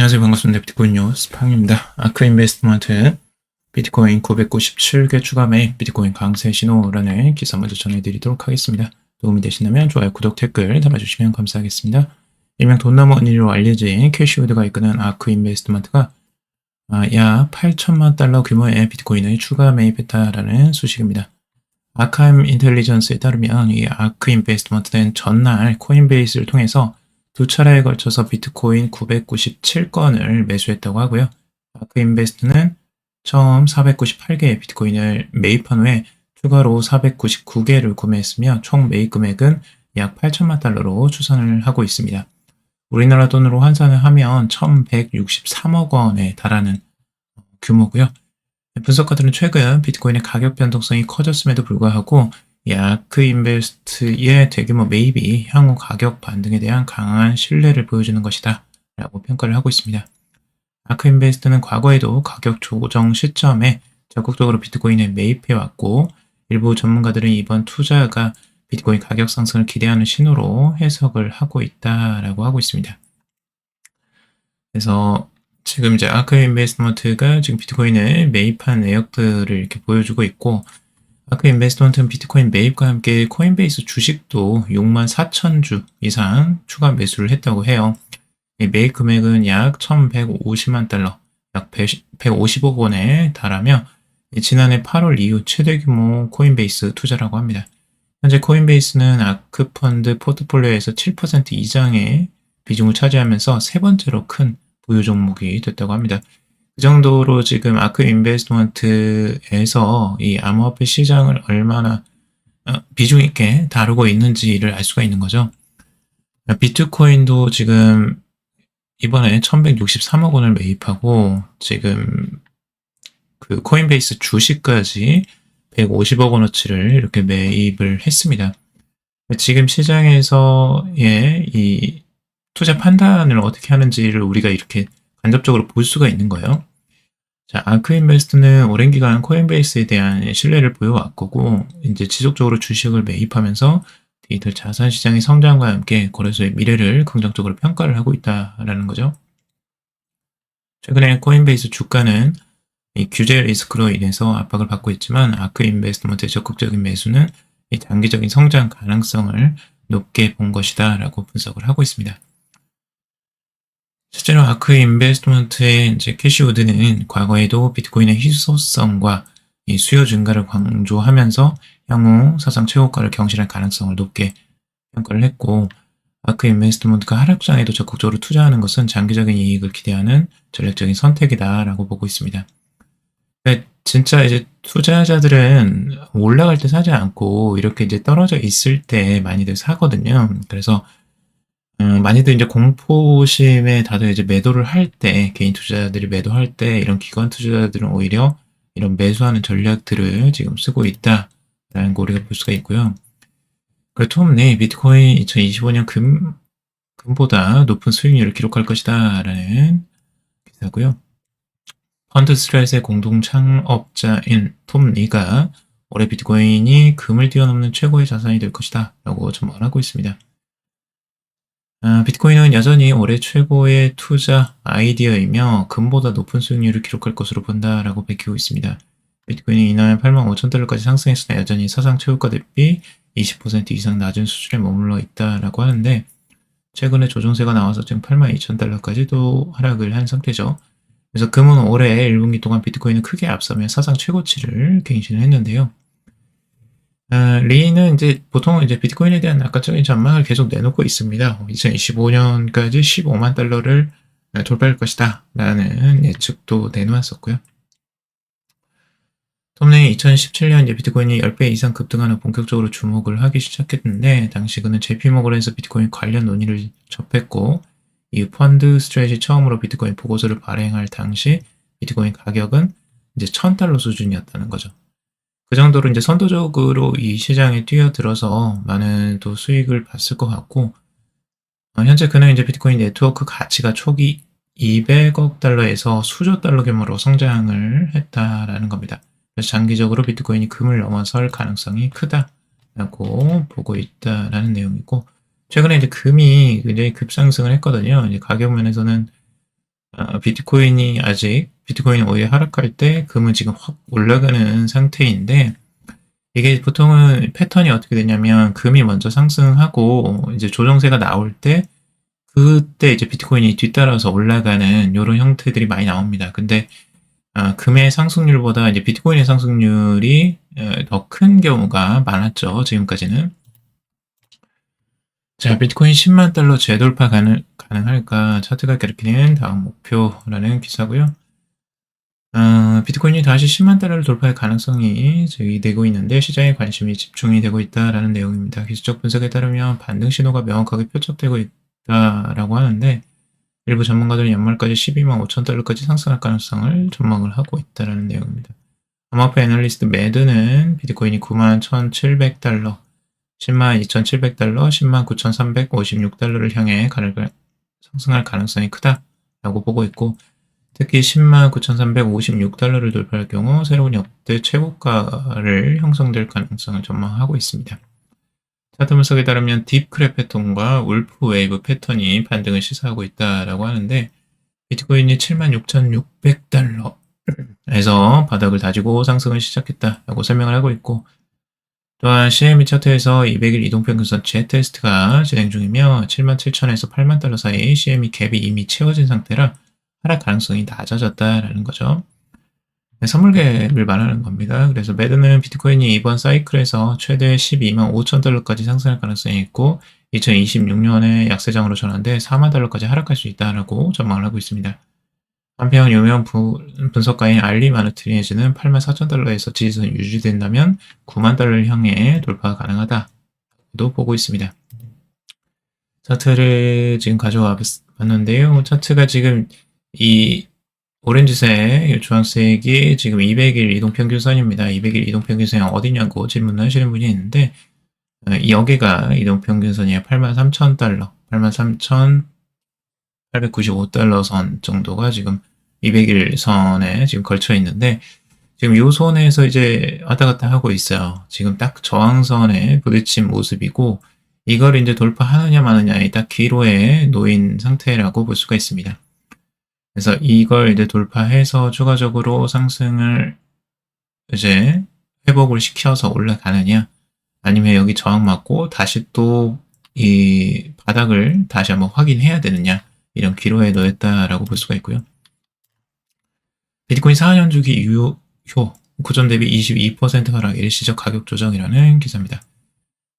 안녕하세요. 반갑습니다. 비트코인 뉴스 팡입니다. 아크 인베스트먼트 비트코인 997개 추가 매입 비트코인 강세 신호라는 기사 먼저 전해드리도록 하겠습니다. 도움이 되신다면 좋아요, 구독, 댓글 달아주시면 감사하겠습니다. 일명 돈 넘어 언니로 알려진 캐시우드가 이끄는 아크 인베스트먼트가 아, 약 8천만 달러 규모의 비트코인을 추가 매입했다라는 소식입니다. 아카임 인텔리전스에 따르면 이 아크 인베스트먼트는 전날 코인베이스를 통해서 두 차례에 걸쳐서 비트코인 997건을 매수했다고 하고요. 아크 인베스트는 처음 498개의 비트코인을 매입한 후에 추가로 499개를 구매했으며 총 매입 금액은 약 8천만 달러로 추산을 하고 있습니다. 우리나라 돈으로 환산을 하면 1163억 원에 달하는 규모고요. 분석가들은 최근 비트코인의 가격 변동성이 커졌음에도 불구하고 이 아크 인베스트의 대규모 매입이 향후 가격 반등에 대한 강한 신뢰를 보여주는 것이다 라고 평가를 하고 있습니다. 아크 인베스트는 과거에도 가격 조정 시점에 적극적으로 비트코인에 매입해왔고 일부 전문가들은 이번 투자가 비트코인 가격 상승을 기대하는 신호로 해석을 하고 있다라고 하고 있습니다. 그래서 지금 이제 아크 인베스트먼트가 지금 비트코인에 매입한 내역들을 이렇게 보여주고 있고 아크 인베스트먼트는 비트코인 매입과 함께 코인베이스 주식도 6만 4천 주 이상 추가 매수를 했다고 해요. 매입 금액은 약 1,150만 달러, 약 150억 원에 달하며 지난해 8월 이후 최대 규모 코인베이스 투자라고 합니다. 현재 코인베이스는 아크 펀드 포트폴리오에서 7% 이상의 비중을 차지하면서 세 번째로 큰 보유 종목이 됐다고 합니다. 그 정도로 지금 아크 인베스트먼트에서 이 암호화폐 시장을 얼마나 어, 비중 있게 다루고 있는지를 알 수가 있는 거죠. 비트코인도 지금 이번에 1163억 원을 매입하고 지금 그 코인베이스 주식까지 150억 원어치를 이렇게 매입을 했습니다. 지금 시장에서의 이 투자 판단을 어떻게 하는지를 우리가 이렇게 간접적으로 볼 수가 있는 거예요. 자, 아크인베스트는 오랜 기간 코인베이스에 대한 신뢰를 보여왔고, 이제 지속적으로 주식을 매입하면서 디지털 자산 시장의 성장과 함께 거래소의 미래를 긍정적으로 평가를 하고 있다라는 거죠. 최근에 코인베이스 주가는 이 규제 리스크로 인해서 압박을 받고 있지만 아크 인베스트먼트의 적극적인 매수는 이 장기적인 성장 가능성을 높게 본 것이다라고 분석을 하고 있습니다. 실제로 아크 인베스트먼트의 이제 캐시우드는 과거에도 비트코인의 희소성과 이 수요 증가를 강조하면서 향후 사상 최고가를 경신할 가능성을 높게 평가를 했고 아크 인베스트먼트가 하락장에도 적극적으로 투자하는 것은 장기적인 이익을 기대하는 전략적인 선택이다라고 보고 있습니다. 진짜 이제 투자자들은 올라갈 때 사지 않고 이렇게 이제 떨어져 있을 때 많이들 사거든요. 그래서 음, 많이들 이제 공포심에 다들 이제 매도를 할 때, 개인 투자자들이 매도할 때, 이런 기관 투자자들은 오히려 이런 매수하는 전략들을 지금 쓰고 있다라는 거 우리가 볼 수가 있고요. 그리고 톰네 비트코인 2025년 금, 금보다 높은 수익률을 기록할 것이다 라는 기사고요. 펀드 스트레스의 공동 창업자인 톰 리가 올해 비트코인이 금을 뛰어넘는 최고의 자산이 될 것이다 라고 전망을 하고 있습니다. 아, 비트코인은 여전히 올해 최고의 투자 아이디어이며 금보다 높은 수익률을 기록할 것으로 본다라고 밝히고 있습니다. 비트코인이 이날 8만 5천 달러까지 상승했으나 여전히 사상 최고가 대비 20% 이상 낮은 수준에 머물러 있다라고 하는데 최근에 조정세가 나와서 지금 8만 2천 달러까지도 하락을 한 상태죠. 그래서 금은 올해 1분기 동안 비트코인을 크게 앞서며 사상 최고치를 갱신을 했는데요. 아, 리는 이제 보통 이제 비트코인에 대한 낙관적인 전망을 계속 내놓고 있습니다. 2025년까지 15만 달러를 돌파할 것이다 라는 예측도 내놓았었고요. 톰네이 2017년 이제 비트코인이 10배 이상 급등하는 본격적으로 주목을 하기 시작했는데 당시 그는 JP모건에서 비트코인 관련 논의를 접했고 이 펀드 스트레이지 처음으로 비트코인 보고서를 발행할 당시 비트코인 가격은 이제 1000달러 수준이었다는 거죠. 그 정도로 이제 선도적으로 이 시장에 뛰어들어서 많은 또 수익을 봤을 것 같고, 어, 현재 그는 이제 비트코인 네트워크 가치가 초기 200억 달러에서 수조 달러 규모로 성장을 했다라는 겁니다. 그래서 장기적으로 비트코인이 금을 넘어설 가능성이 크다라고 보고 있다라는 내용이고, 최근에 이제 금이 굉장히 급상승을 했거든요. 이제 가격 면에서는 아, 비트코인이 아직 비트코인이 오히려 하락할 때 금은 지금 확 올라가는 상태인데 이게 보통은 패턴이 어떻게 되냐면 금이 먼저 상승하고 이제 조정세가 나올 때 그때 이제 비트코인이 뒤따라서 올라가는 이런 형태들이 많이 나옵니다. 근데 아, 금의 상승률보다 이제 비트코인의 상승률이 더 큰 경우가 많았죠. 지금까지는. 자, 비트코인 10만 달러 재돌파 가능, 가능할까? 차트가 가리키는 다음 목표라는 기사고요. 어, 비트코인이 다시 10만 달러를 돌파할 가능성이 제기되고 있는데 시장에 관심이 집중이 되고 있다라는 내용입니다. 기술적 분석에 따르면 반등 신호가 명확하게 표적되고 있다라고 하는데 일부 전문가들은 연말까지 12만 5천 달러까지 상승할 가능성을 전망을 하고 있다라는 내용입니다. 암호화폐 애널리스트 매드는 비트코인이 9만 1,700달러, 10만 2,700달러, 10만 9,356달러를 향해 상승할 가능성이 크다라고 보고 있고 특히 10만 9,356달러를 돌파할 경우 새로운 역대 최고가를 형성될 가능성을 전망하고 있습니다. 차트 분석에 따르면 딥크랩 패턴과 울프 웨이브 패턴이 반등을 시사하고 있다라고 하는데 비트코인이 76,600달러에서 바닥을 다지고 상승을 시작했다라고 설명을 하고 있고 또한 CME 차트에서 200일 이동평균선 Z테스트가 진행 중이며 77,000에서 8만 달러 사이 CME 갭이 이미 채워진 상태라 하락 가능성이 낮아졌다라는 거죠. 네, 선물갭을 말하는 겁니다. 그래서 매드는 비트코인이 이번 사이클에서 최대 12만 5천 달러까지 상승할 가능성이 있고 2026년에 약세장으로 전환돼 4만 달러까지 하락할 수 있다라고 전망을 하고 있습니다. 한편 유명 분석가인 알리 마르티네즈는 8만 4천 달러에서 지지선 유지된다면 9만 달러를 향해 돌파가 가능하다도 보고 있습니다. 차트를 지금 가져와 봤는데요. 차트가 지금 이 오렌지색, 주황색이 지금 200일 이동평균선입니다. 200일 이동평균선이 어디냐고 질문을 하시는 분이 있는데 어, 여기가 이동평균선이에요. 83,000달러, 83,895달러 선 정도가 지금 200일 선에 지금 걸쳐 있는데 지금 요 선에서 이제 왔다 갔다 하고 있어요. 지금 딱 저항선에 부딪힌 모습이고 이걸 이제 돌파하느냐 마느냐에 딱 기로에 놓인 상태라고 볼 수가 있습니다. 그래서 이걸 이제 돌파해서 추가적으로 상승을 이제 회복을 시켜서 올라가느냐 아니면 여기 저항 맞고 다시 또 이 바닥을 다시 한번 확인해야 되느냐 이런 기로에 놓였다라고 볼 수가 있고요. 비트코인 4년 주기 유효 고점 대비 22% 하락 일시적 가격 조정이라는 기사입니다.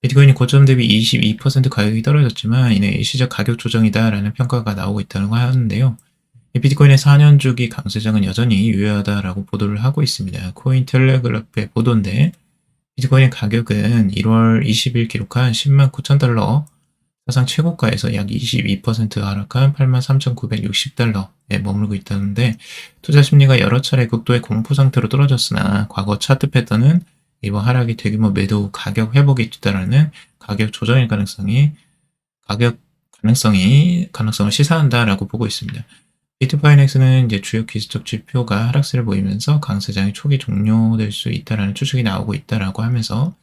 비트코인이 고점 대비 22% 가격이 떨어졌지만 이는 일시적 가격 조정이다라는 평가가 나오고 있다고 하는데요. 비트코인의 4년 주기 강세장은 여전히 유효하다라고 보도를 하고 있습니다. 코인 텔레그래프의 보도인데 비트코인의 가격은 1월 20일 기록한 10만 9천 달러 사상 최고가에서 약 22% 하락한 83,960달러에 머물고 있다는데 투자 심리가 여러 차례 극도의 공포 상태로 떨어졌으나 과거 차트 패턴은 이번 하락이 대규모 매도 가격 회복이 뒤따르는 가격 조정일 가능성이 가격 가능성이 가능성을 시사한다라고 보고 있습니다. 비트파이넥스는 이제 주요 기술적 지표가 하락세를 보이면서 강세장이 초기 종료될 수 있다라는 추측이 나오고 있다라고 하면서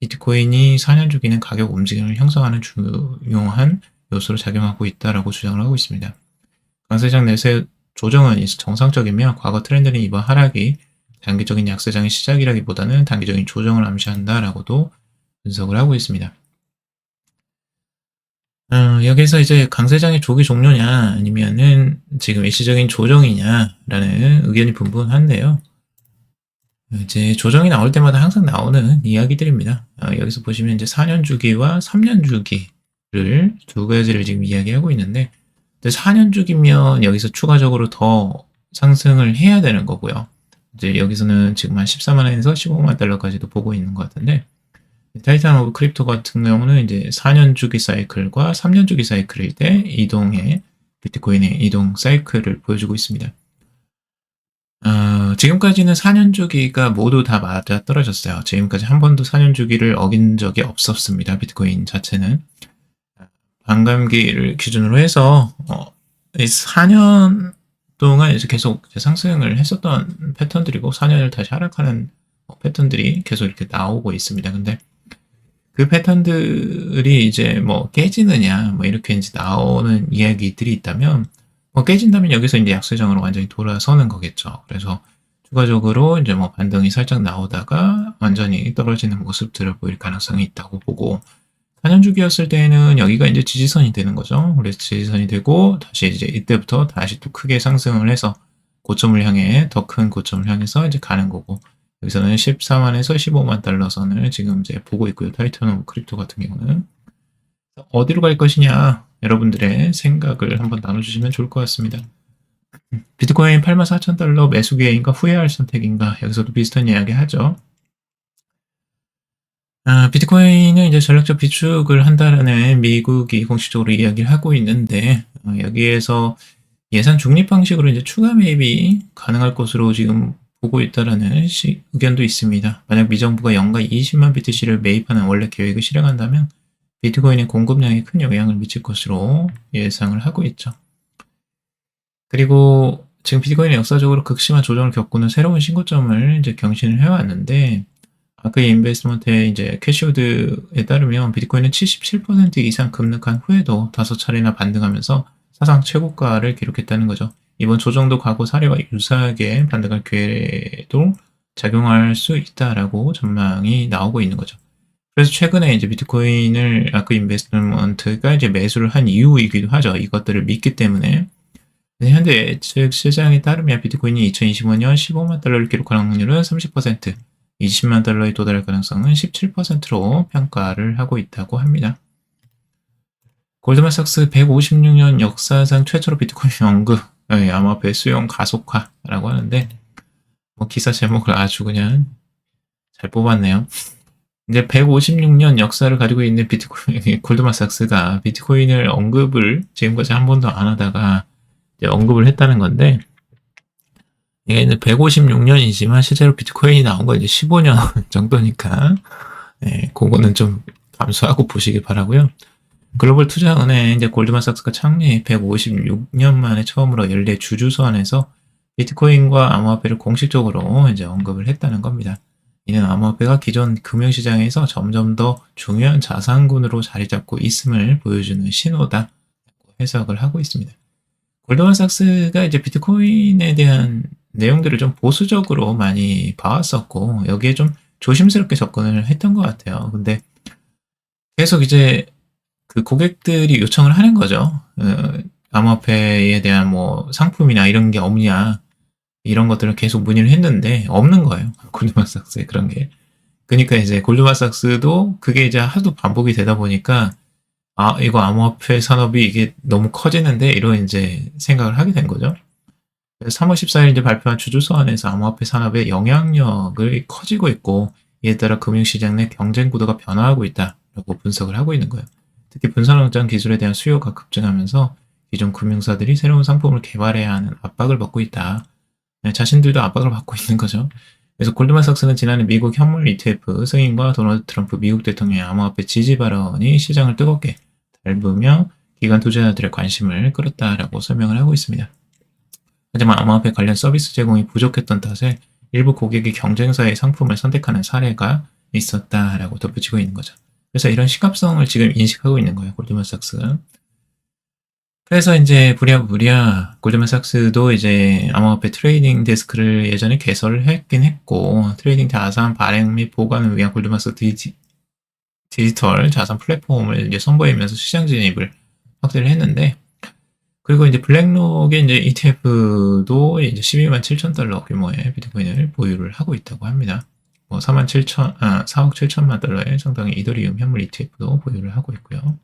비트코인이 4년 주기는 가격 움직임을 형성하는 중요한 요소로 작용하고 있다라고 주장을 하고 있습니다. 강세장 내세 조정은 정상적이며 과거 트렌드는 이번 하락이 단기적인 약세장의 시작이라기보다는 단기적인 조정을 암시한다라고도 분석을 하고 있습니다. 어, 여기서 이제 강세장의 조기 종료냐 아니면은 지금 일시적인 조정이냐라는 의견이 분분한데요. 이제 조정이 나올 때마다 항상 나오는 이야기들입니다. 어, 여기서 보시면 이제 4년 주기와 3년 주기를 두 가지를 지금 이야기하고 있는데 4년 주기면 여기서 추가적으로 더 상승을 해야 되는 거고요. 이제 여기서는 지금 한 14만 원에서 15만 달러까지도 보고 있는 것 같은데 타이탄 오브 크립토 같은 경우는 이제 4년 주기 사이클과 3년 주기 사이클일 때 이동의 비트코인의 이동 사이클을 보여주고 있습니다. 어, 지금까지는 4년 주기가 모두 다 맞아 떨어졌어요. 지금까지 한 번도 4년 주기를 어긴 적이 없었습니다. 비트코인 자체는. 반감기를 기준으로 해서 어, 4년 동안 이제 계속 상승을 했었던 패턴들이고 4년을 다시 하락하는 패턴들이 계속 이렇게 나오고 있습니다. 근데 그 패턴들이 이제 뭐 깨지느냐 뭐 이렇게 이제 나오는 이야기들이 있다면 뭐 깨진다면 여기서 이제 약세장으로 완전히 돌아서는 거겠죠. 그래서 추가적으로 이제 뭐 반등이 살짝 나오다가 완전히 떨어지는 모습들을 보일 가능성이 있다고 보고 4년 주기였을 때는 여기가 이제 지지선이 되는 거죠. 그래서 지지선이 되고 다시 이제 이때부터 다시 또 크게 상승을 해서 고점을 향해 더 큰 고점을 향해서 이제 가는 거고 여기서는 14만에서 15만 달러 선을 지금 이제 보고 있고요. 타이탄 크립토 같은 경우는 어디로 갈 것이냐 여러분들의 생각을 한번 나눠주시면 좋을 것 같습니다. 비트코인 84,000달러 매수 기회인가 후회할 선택인가 여기서도 비슷한 이야기 하죠. 아, 비트코인은 이제 전략적 비축을 한다라는 미국이 공식적으로 이야기를 하고 있는데 어, 여기에서 예산 중립 방식으로 이제 추가 매입이 가능할 것으로 지금 보고 있다라는 시, 의견도 있습니다. 만약 미정부가 연간 20만 BTC를 매입하는 원래 계획을 실행한다면 비트코인의 공급량에 큰 영향을 미칠 것으로 예상을 하고 있죠. 그리고 지금 비트코인이 역사적으로 극심한 조정을 겪고는 새로운 신고점을 이제 경신을 해왔는데 아까 인베스트먼트의 이제 캐시우드에 따르면 비트코인은 77% 이상 급락한 후에도 다섯 차례나 반등하면서 사상 최고가를 기록했다는 거죠. 이번 조정도 과거 사례와 유사하게 반등할 기회도 작용할 수 있다라고 전망이 나오고 있는 거죠. 그래서 최근에 이제 비트코인을 아크 인베스트먼트가 이제 매수를 한 이유이기도 하죠. 이것들을 믿기 때문에. 현재 예측 시장에 따르면 비트코인이 2025년 15만 달러를 기록할 확률은 30%, 20만 달러에 도달할 가능성은 17%로 평가를 하고 있다고 합니다. 골드만삭스 156년 역사상 최초로 비트코인 언급, 네, 암호화폐 수용 가속화라고 하는데 뭐 기사 제목을 아주 그냥 잘 뽑았네요. 이제 156년 역사를 가지고 있는 비트코인 골드만삭스가 비트코인을 언급을 지금까지 한 번도 안 하다가 언급을 했다는 건데 이게 이제 156년이지만 실제로 비트코인이 나온 거 이제 15년 정도니까 네, 그거는 좀 감수하고 보시기 바라고요. 글로벌 투자은행 이제 골드만삭스가 창립 156년 만에 처음으로 연례 주주소환에서 비트코인과 암호화폐를 공식적으로 이제 언급을 했다는 겁니다. 이는 암호화폐가 기존 금융시장에서 점점 더 중요한 자산군으로 자리 잡고 있음을 보여주는 신호다. 해석을 하고 있습니다. 골드만삭스가 이제 비트코인에 대한 내용들을 좀 보수적으로 많이 봐왔었고, 여기에 좀 조심스럽게 접근을 했던 것 같아요. 근데 계속 이제 그 고객들이 요청을 하는 거죠. 어, 암호화폐에 대한 뭐 상품이나 이런 게 없냐. 이런 것들을 계속 문의를 했는데 없는 거예요. 골드만삭스에 그런 게. 그러니까 이제 골드만삭스도 그게 이제 하도 반복이 되다 보니까 아, 이거 암호화폐 산업이 이게 너무 커지는데 이런 이제 생각을 하게 된 거죠. 3월 14일 이제 발표한 주주소안에서 암호화폐 산업의 영향력을 커지고 있고 이에 따라 금융시장 내 경쟁 구도가 변화하고 있다라고 분석을 하고 있는 거예요. 특히 분산원장 기술에 대한 수요가 급증하면서 기존 금융사들이 새로운 상품을 개발해야 하는 압박을 받고 있다. 네, 자신들도 압박을 받고 있는 거죠. 그래서 골드만삭스는 지난해 미국 현물 ETF 승인과 도널드 트럼프 미국 대통령의 암호화폐 지지 발언이 시장을 뜨겁게 밟으며 기관 투자자들의 관심을 끌었다라고 설명을 하고 있습니다. 하지만 암호화폐 관련 서비스 제공이 부족했던 탓에 일부 고객이 경쟁사의 상품을 선택하는 사례가 있었다라고 덧붙이고 있는 거죠. 그래서 이런 시각성을 지금 인식하고 있는 거예요, 골드만삭스가. 그래서 이제 부랴부랴 골드만삭스도 이제 암호화폐 트레이딩 데스크를 예전에 개설을 했긴 했고 트레이딩 자산 발행 및 보관을 위한 골드만삭스 디지, 디지털 자산 플랫폼을 이제 선보이면서 시장 진입을 확대를 했는데 그리고 이제 블랙록의 이제 ETF도 이제 12만 7천 달러 규모의 비트코인을 보유를 하고 있다고 합니다. 뭐 4만 7천, 아, 4억 7천만 달러의 상당히 이더리움 현물 ETF도 보유를 하고 있고요.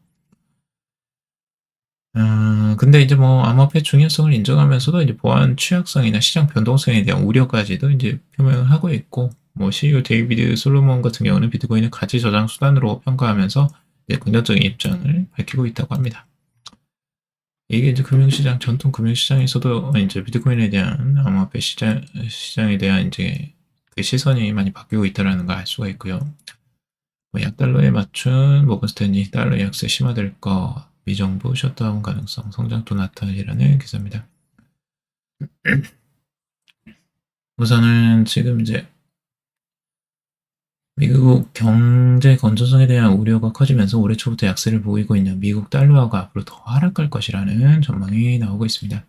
음, 근데 이제 뭐 암호화폐 중요성을 인정하면서도 이제 보안 취약성이나 시장 변동성에 대한 우려까지도 이제 표명을 하고 있고, 뭐 CEO 데이비드 솔로몬 같은 경우는 비트코인을 가치 저장 수단으로 평가하면서 이제 긍정적인 입장을 밝히고 있다고 합니다. 이게 이제 금융시장, 전통 금융시장에서도 이제 비트코인에 대한 암호화폐 시장, 시장에 대한 이제 그 시선이 많이 바뀌고 있다는 걸 알 수가 있고요. 뭐 약달러에 맞춘 모건스탠리 달러 약세 심화될 거, 미정부 셧다운 가능성, 성장도 나타나리라는 기사입니다. 우선은 지금 이제 미국 경제 건전성에 대한 우려가 커지면서 올해 초부터 약세를 보이고 있는 미국 달러가 앞으로 더 하락할 것이라는 전망이 나오고 있습니다.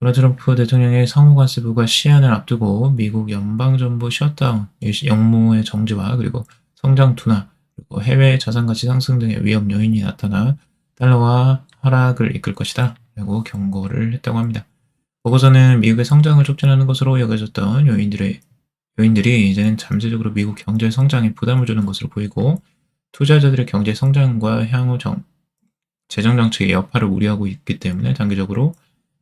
도널드 트럼프 대통령의 상무관세부가 시한을 앞두고 미국 연방정부 셧다운, 영무의 정지와 그리고 성장 둔화, 그리고 해외 자산가치 상승 등의 위험 요인이 나타나 달러와 하락을 이끌 것이다 라고 경고를 했다고 합니다. 보고서는 미국의 성장을 촉진하는 것으로 여겨졌던 요인들의 요인들이 이제는 잠재적으로 미국 경제 성장에 부담을 주는 것으로 보이고 투자자들의 경제 성장과 향후 정, 재정 정책의 여파를 우려하고 있기 때문에 단기적으로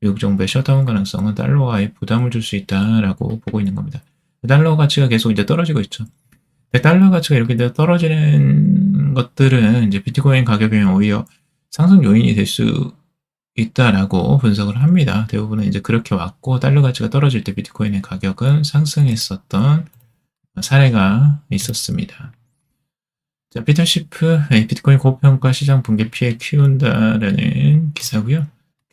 미국 정부의 셧다운 가능성은 달러와의 부담을 줄 수 있다라고 보고 있는 겁니다. 달러 가치가 계속 이제 떨어지고 있죠. 달러 가치가 이렇게 떨어지는 것들은 이제 비트코인 가격이 오히려 상승 요인이 될 수 있다라고 분석을 합니다. 대부분은 이제 그렇게 왔고 달러 가치가 떨어질 때 비트코인의 가격은 상승했었던 사례가 있었습니다. 자, 피터시프 비트코인 고평가 시장 붕괴 피해 키운다라는 기사고요.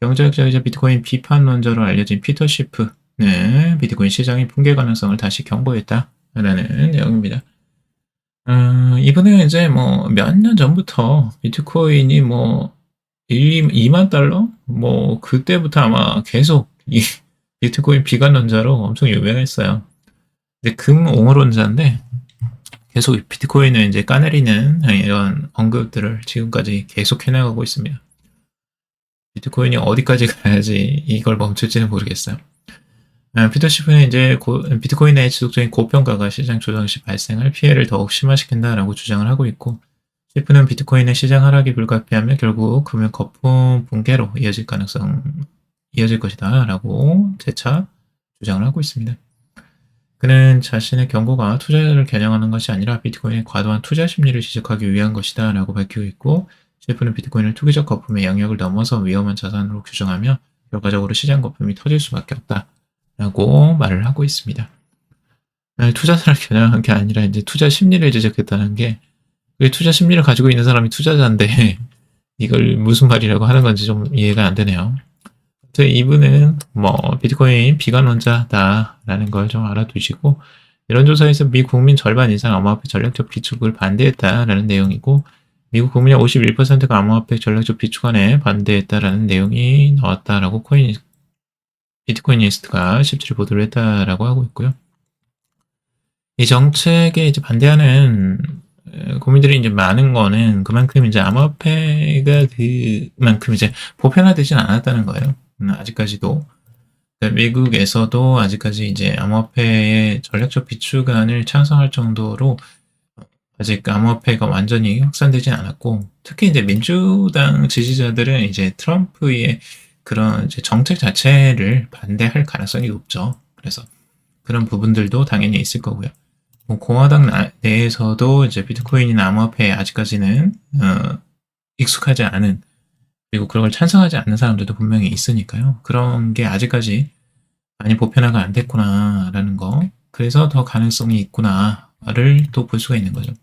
경제학자이자 비트코인 비판론자로 알려진 피터 시프는 비트코인 시장의 붕괴 가능성을 다시 경고했다라는 내용입니다. 음, 이분은 이제 뭐 몇 년 전부터 비트코인이 뭐 1, 2만 달러? 뭐 그때부터 아마 계속 이 비트코인 비관론자로 엄청 유명했어요. 근데 금옹호론자인데 계속 비트코인을 이제 까내리는 이런 언급들을 지금까지 계속 해나가고 있습니다. 비트코인이 어디까지 가야지 이걸 멈출지는 모르겠어요. 아, 피터시프는 이제 고, 비트코인의 지속적인 고평가가 시장 조정 시 발생할 피해를 더욱 심화시킨다라고 주장을 하고 있고 시프는 비트코인의 시장 하락이 불가피하면 결국 금융 거품 붕괴로 이어질 가능성 이어질 것이다라고 재차 주장을 하고 있습니다. 그는 자신의 경고가 투자자를 겨냥하는 것이 아니라 비트코인의 과도한 투자 심리를 지적하기 위한 것이다라고 밝히고 있고 셰프는 비트코인을 투기적 거품의 영역을 넘어서 위험한 자산으로 규정하며 결과적으로 시장 거품이 터질 수밖에 없다. 라고 말을 하고 있습니다. 투자자를 겨냥한 게 아니라 이제 투자 심리를 지적했다는 게 투자 심리를 가지고 있는 사람이 투자자인데 이걸 무슨 말이라고 하는 건지 좀 이해가 안 되네요. 이분은 뭐 비트코인 비관론자다라는 걸 좀 알아두시고 이런 조사에서 미 국민 절반 이상 암호화폐 전략적 비축을 반대했다라는 내용이고 미국 국민의 51%가 암호화폐 전략적 비축안에 반대했다라는 내용이 나왔다라고 코인 비트코인리스트가 17일 보도를 했다라고 하고 있고요. 이 정책에 이제 반대하는 국민들이 이제 많은 거는 그만큼 이제 암호화폐가 그만큼 이제 보편화되진 않았다는 거예요. 음, 아직까지도. 그러니까 미국에서도 아직까지 이제 암호화폐의 전략적 비축안을 찬성할 정도로 아직 암호화폐가 완전히 확산되진 않았고, 특히 이제 민주당 지지자들은 이제 트럼프의 그런 이제 정책 자체를 반대할 가능성이 높죠. 그래서 그런 부분들도 당연히 있을 거고요. 뭐 공화당 내에서도 이제 비트코인이나 암호화폐에 아직까지는 어, 익숙하지 않은 그리고 그런 걸 찬성하지 않는 사람들도 분명히 있으니까요. 그런 게 아직까지 많이 보편화가 안 됐구나라는 거. 그래서 더 가능성이 있구나를 또 볼 수가 있는 거죠.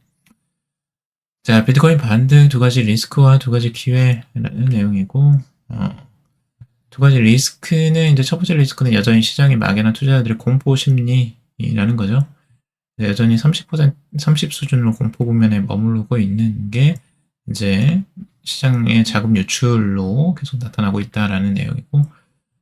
자, 비트코인 반등 두 가지 리스크와 두 가지 기회라는 내용이고, 어, 두 가지 리스크는 이제 첫 번째 리스크는 여전히 시장의 막연한 투자자들의 공포 심리라는 거죠. 여전히 30% 30 수준으로 공포 국면에 머무르고 있는 게 이제 시장의 자금 유출로 계속 나타나고 있다라는 내용이고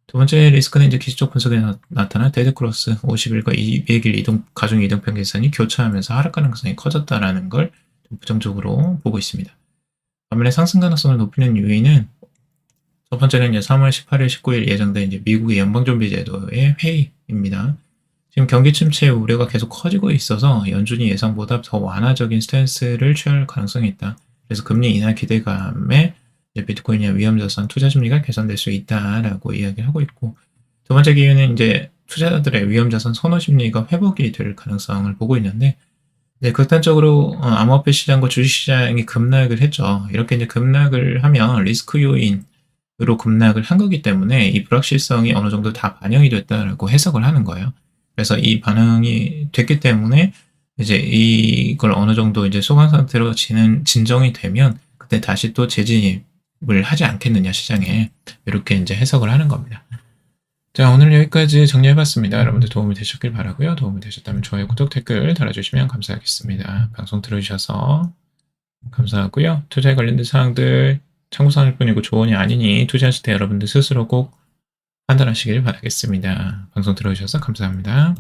두 번째 리스크는 이제 기술적 분석에 나, 타난 데드 크로스 50일과 200일 이동 가중 이동 평균선이 교차하면서 하락 가능성이 커졌다라는 걸 부정적으로 보고 있습니다. 반면에 상승 가능성을 높이는 요인은 첫 번째는 이제 3월 18일, 19일 예정된 이제 미국의 연방준비제도의 회의입니다. 지금 경기 침체 우려가 계속 커지고 있어서 연준이 예상보다 더 완화적인 스탠스를 취할 가능성이 있다. 그래서 금리 인하 기대감에 비트코인이나 위험자산 투자 심리가 개선될 수 있다라고 이야기를 하고 있고 두 번째 기회는 이제 투자자들의 위험자산 선호 심리가 회복이 될 가능성을 보고 있는데 이제 극단적으로 어, 암호화폐 시장과 주식 시장이 급락을 했죠. 이렇게 이제 급락을 하면 리스크 요인 으로 급락을 한 거기 때문에 이 불확실성이 어느 정도 다 반영이 됐다라고 해석을 하는 거예요. 그래서 이 반응이 됐기 때문에 이제 이걸 어느 정도 이제 소강 상태로 지는 진정이 되면 그때 다시 또 재진입을 하지 않겠느냐 시장에 이렇게 이제 해석을 하는 겁니다. 자 오늘 여기까지 정리해봤습니다. 여러분들 도움이 되셨길 바라고요. 도움이 되셨다면 좋아요, 구독, 댓글 달아주시면 감사하겠습니다. 방송 들어주셔서 감사하고요. 투자에 관련된 사항들 참고사항일 뿐이고 조언이 아니니 투자하실 때 여러분들 스스로 꼭 판단하시길 바라겠습니다. 방송 들어주셔서 감사합니다.